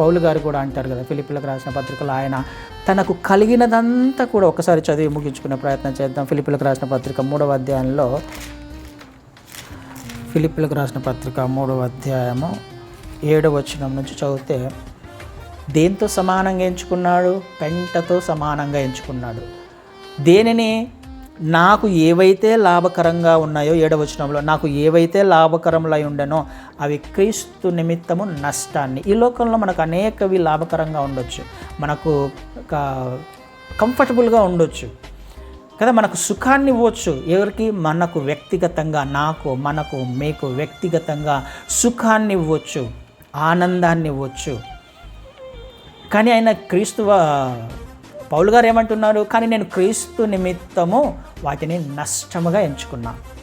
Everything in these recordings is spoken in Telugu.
పౌలు గారు కూడా అంటారు కదా ఫిలిపిలకు రాసిన పత్రికలో ఆయన తనకు కలిగినదంతా కూడా ఒకసారి చదివి ముగించుకునే ప్రయత్నం చేద్దాం. ఫిలిపిలకు రాసిన పత్రిక మూడవ అధ్యాయంలో ఫిలిపిలకు రాసిన పత్రిక మూడవ అధ్యాయము ఏడవ వచనం నుంచి చదివితే దేంతో సమానంగా ఎంచుకున్నాడు? పెంటతో సమానంగా ఎంచుకున్నాడు. దేనిని? నాకు ఏవైతే లాభకరంగా ఉన్నాయో ఏడవచనంలో నాకు ఏవైతే లాభకరములై ఉండనో అవి క్రీస్తు నిమిత్తము నష్టాన్ని. ఈ లోకంలో మనకు అనేకవి లాభకరంగా ఉండొచ్చు. మనకు కంఫర్టబుల్గా ఉండొచ్చు. కదా మనకు సుఖాన్ని ఇవ్వచ్చు. ఎవరికి? మనకు వ్యక్తిగతంగా నాకు మనకు మీకు వ్యక్తిగతంగా సుఖాన్ని ఇవ్వచ్చు ఆనందాన్ని ఇవ్వచ్చు. కానీ ఆయన క్రీస్తు పౌలు గారు ఏమంటున్నారు? కానీ నేను క్రీస్తు నిమిత్తము వాటిని నష్టముగా ఎంచుకున్నాను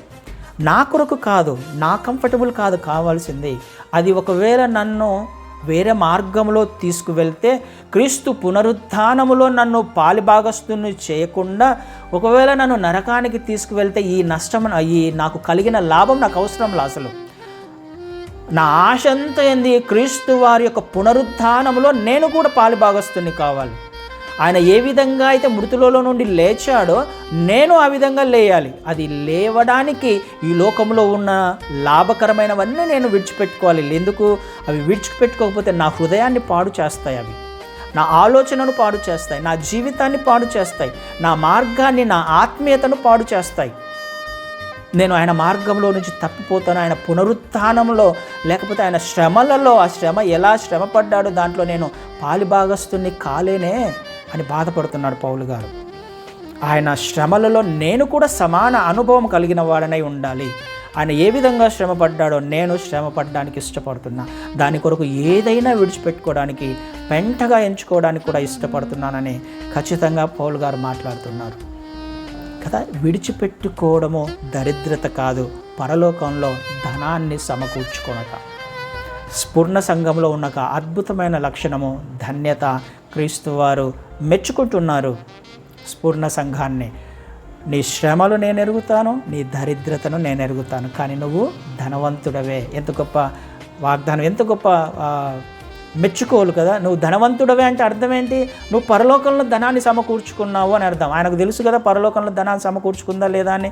నా కొరకు కాదు నా కంఫర్టబుల్ కాదు కావాల్సింది అది ఒకవేళ నన్ను వేరే మార్గంలో తీసుకువెళ్తే క్రీస్తు పునరుద్ధానములో నన్ను పాలిభాగస్తుని చేయకుండా ఒకవేళ నన్ను నరకానికి తీసుకువెళ్తే ఈ నష్టం ఈ నాకు కలిగిన లాభం నాకు అవసరం లే అసలు. నా ఆశ అంతా ఏంది? క్రీస్తు వారి యొక్క పునరుత్థానములో నేను కూడా పాలిభాగస్తుని కావాలి. ఆయన ఏ విధంగా అయితే మృతులలో నుండి లేచాడో నేను ఆ విధంగా లేయాలి. అది లేవడానికి ఈ లోకంలో ఉన్న లాభకరమైనవన్నీ నేను విడిచిపెట్టుకోవాలి. ఎందుకు? అవి విడిచిపెట్టుకోకపోతే నా హృదయాన్ని పాడు చేస్తాయి అవి. నా ఆలోచనను పాడు చేస్తాయి. నా జీవితాన్ని పాడు చేస్తాయి. నా మార్గాన్ని నా ఆత్మీయతను పాడు చేస్తాయి. నేను ఆయన మార్గంలో నుంచి తప్పిపోతాను. ఆయన పునరుత్థానంలో లేకపోతే ఆయన శ్రమలలో ఆ శ్రమ ఎలా శ్రమ పడ్డాడో దాంట్లో నేను పాలిభాగస్తుని కాలేనే. అని బాధపడుతున్నాడు పౌలు గారు. ఆయన శ్రమలలో నేను కూడా సమాన అనుభవం కలిగిన వాడనై ఉండాలి. ఆయన ఏ విధంగా శ్రమ పడ్డాడో నేను శ్రమ పడడానికి ఇష్టపడుతున్నా. దాని కొరకు ఏదైనా విడిచిపెట్టుకోవడానికి పెంటగా ఎంచుకోవడానికి కూడా ఇష్టపడుతున్నానని ఖచ్చితంగా పౌల్ గారు మాట్లాడుతున్నారు. కదా విడిచిపెట్టుకోవడము దరిద్రత కాదు. పరలోకంలో ధనాన్ని సమకూర్చుకోవటం స్ఫూర్ణ సంఘంలో ఉన్న ఒక అద్భుతమైన లక్షణము ధన్యత క్రీస్తువారు మెచ్చుకుంటున్నారు స్ఫూర్ణ సంఘాన్ని. నీ శ్రమలు నేను ఎరుగుతాను నీ దరిద్రతను నేను ఎరుగుతాను. కానీ నువ్వు ధనవంతుడవే. ఎంత గొప్ప వాగ్దానం ఎంత గొప్ప మెచ్చుకోవాలి కదా. నువ్వు ధనవంతుడవే అంటే అర్థం ఏంటి? నువ్వు పరలోకంలో ధనాన్ని సమకూర్చుకున్నావు అని అర్థం. ఆయనకు తెలుసు కదా పరలోకంలో ధనాన్ని సమకూర్చుకుందా లేదా అని.